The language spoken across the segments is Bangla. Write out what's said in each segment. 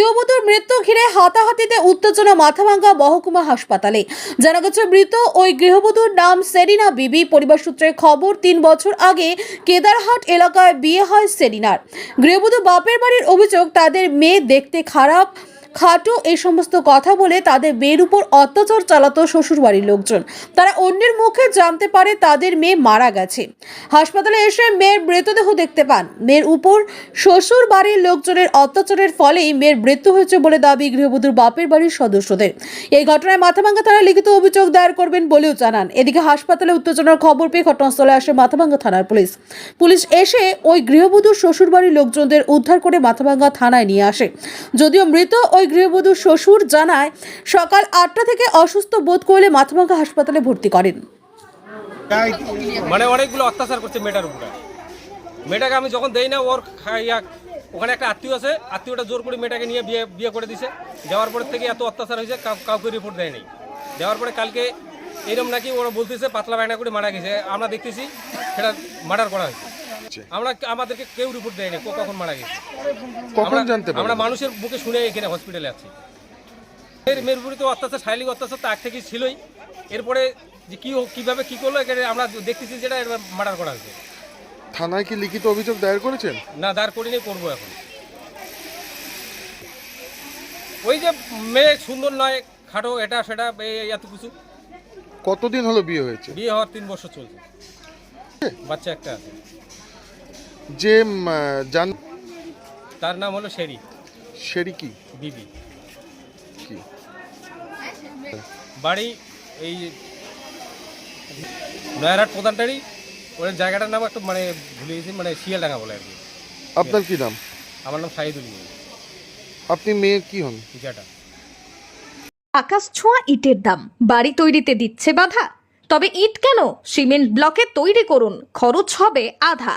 গৃহবধূর মৃত্যু ঘিরে হাতাহাতিতে উত্তেজনা মাথাভাঙ্গা মহকুমা হাসপাতালে। জানা গেছে, মৃত ওই গৃহবধূর নাম সেরিনা বিবি। পরিবার সূত্রে খবর, তিন বছর আগে কেদারহাট এলাকায় বিয়ে হয় সেরিনার। গৃহবধূ বাপের বাড়ির অভিযোগ, তাদের মেয়ে দেখতে খারাপ। খাটো এই সমস্ত কথা বলে তাদের মেয়ের উপর অত্যাচার চালাতো শ্বশুরবাড়ির লোকজন। তারা অন্যের মুখে জানতে পারে তাদের মেয়ে মারা গেছে। হাসপাতালে এসে মেয়ের মৃতদেহ দেখতে পান। মেয়ের উপর শ্বশুর বাড়ির লোকজনের অত্যাচারের ফলেই মেয়ের মৃত্যু হয়েছে বলে দাবি গৃহবধূর বাপের বাড়ির সদস্যদের। এই ঘটনায় মাথাভাঙ্গা থানায় লিখিত অভিযোগ দায়ের করবেন বলেও জানান। এদিকে হাসপাতালে উত্তেজনার খবর পেয়ে ঘটনাস্থলে আসে মাথাভাঙ্গা থানার পুলিশ। পুলিশ এসে ওই গৃহবধূর শ্বশুরবাড়ির লোকজনদের উদ্ধার করে মাথাভাঙ্গা থানায় নিয়ে আসে। যদিও মৃত ওই গৃহবধূর শ্বশুর জানায় সকাল আটটা থেকে অসুস্থ বোধ করলে মাথাভাঙ্গা হাসপাতালে ভর্তি করেন। তাই মানে অনেকগুলো অত্যাচার করছে মেয়েটার উপরে। মেয়েটাকে আমি যখন দেই না ওর ওখানে একটা আত্মীয় আছে আত্মীয়টা জোর করে মেয়েটাকে নিয়ে বিয়ে বিয়ে করে দিছে। দেওয়ার পর থেকে এত অত্যাচার হয়েছে কাউ- কাউকে রিপোর্ট দেয় নাই। দেওয়ার পরে কালকে এরকম নাকি ওরা বলতেছে পাতলা বায়না করে মারা গেছে। আমরা দেখতেছি সেটা মার্ডার করা হয়েছে। আমরা আমাদেরকে কেউ রিপোর্ট দেয়নি কখন মারা গেছে। কখন জানতে আমরা মানুষের বুকে শুনে এখানে হসপিটালে আছি। এর মেরপুরি তো অত্যাচার শারীরিক অত্যাচার তো আগ থেকেই ছিলই। এরপরে যে কি কীভাবে কি করল এখানে আমরা দেখতেছি যেটা মার্ডার করা হয়েছে। থানায় কি লিখিত অভিযোগ দায়ের করেছেন? না দাঁড় করিনি করব এখন। ওই যে মেয়ে সুন্দর নয় খাটো এটা সেটা এই এত কিছু। কতদিন হলো বিয়ে হয়েছে? বিয়ে হওয়ার তিন বছর চলছে। বাচ্চা একটা আছে। যে জান তার নাম হলো শেরি। সেরি কি? বিবি। কি? বাড়ি এই নয়ারহাট প্রধানটারই। ওই জায়গাটার নাম একটু মানে ভুলে গেছি মানে শিয়ালডাঙ্গা বলে আর কি। আপনার কি নাম? আমার নাম সাইদুল ইসলাম, আপনি মেয়ে কি হন? যেটা আকাশ ছোঁয়া ইটের দাম। বাড়ি তৈরিতে দিচ্ছে বাধা। তবে ইট কেন? সিমেন্ট ব্লকে তৈরি করুন। খরচ হবে আধা।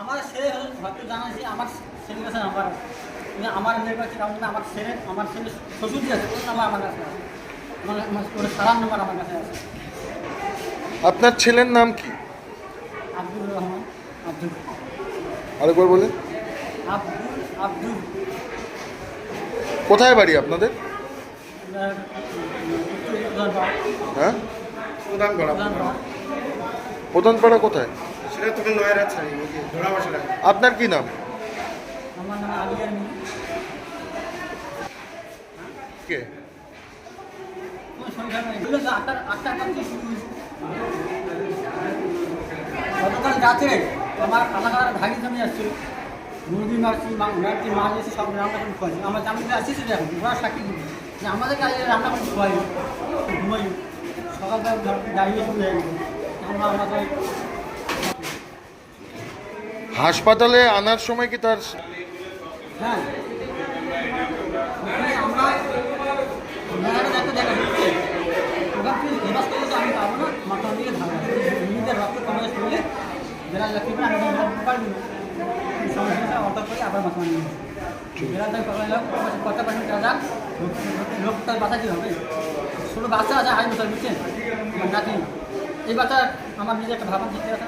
আমার ছেলে হয়তো জানাছি আমার ছেলের কাছে নাম্বার আছে। আমার মেয়ের কাছে কারণ আমার ছেলে আমার ছেলে শ্বশুর আছে ওর নাম্বার আমার কাছে আছে। আমার আমার ওর সারার নাম্বার আমার কাছে আছে। আপনার ছেলের নাম কি? আব্দুর রহমান আব্দুল আরেকবার বলেন। আব্দুল আব্দুল কোথায় বাড়ি আপনাদের? হ্যাঁ? প্রধানপাড়া। কোথায়? সেটা তোকে নয়ের আছে আপনার কি নাম? আমার নাম কে? গতকাল রাতে আমার কালাকার ভাগি জমি আসছে মুরগি মারছি মাছ সব রান্না করে খাওয়াছি আমার জামিন আসছে তো এখন সাক্ষী দিবে। আজ রান্না ঘুমাই হয়ে গেছে আমরা আমাদের হাসপাতালে আনার সময় কি তার হ্যাঁ। আমরা আমি পারব না। মাথা দিকে ধারা নিজেদের রক্ত শুনলে আমি পারব না। অর্ডার করে আবার মাথা নিয়ে বেড়াল তাই কথা এলাম কথা পারেন কাজা লোক তার বাসা কী হবে? ছোটো বাচ্চা আছে আড়াই বছর বুঝছেন? আমার নাতি। এই বাচ্চা আমার নিজে একটা ভাবনা দিতে আছে?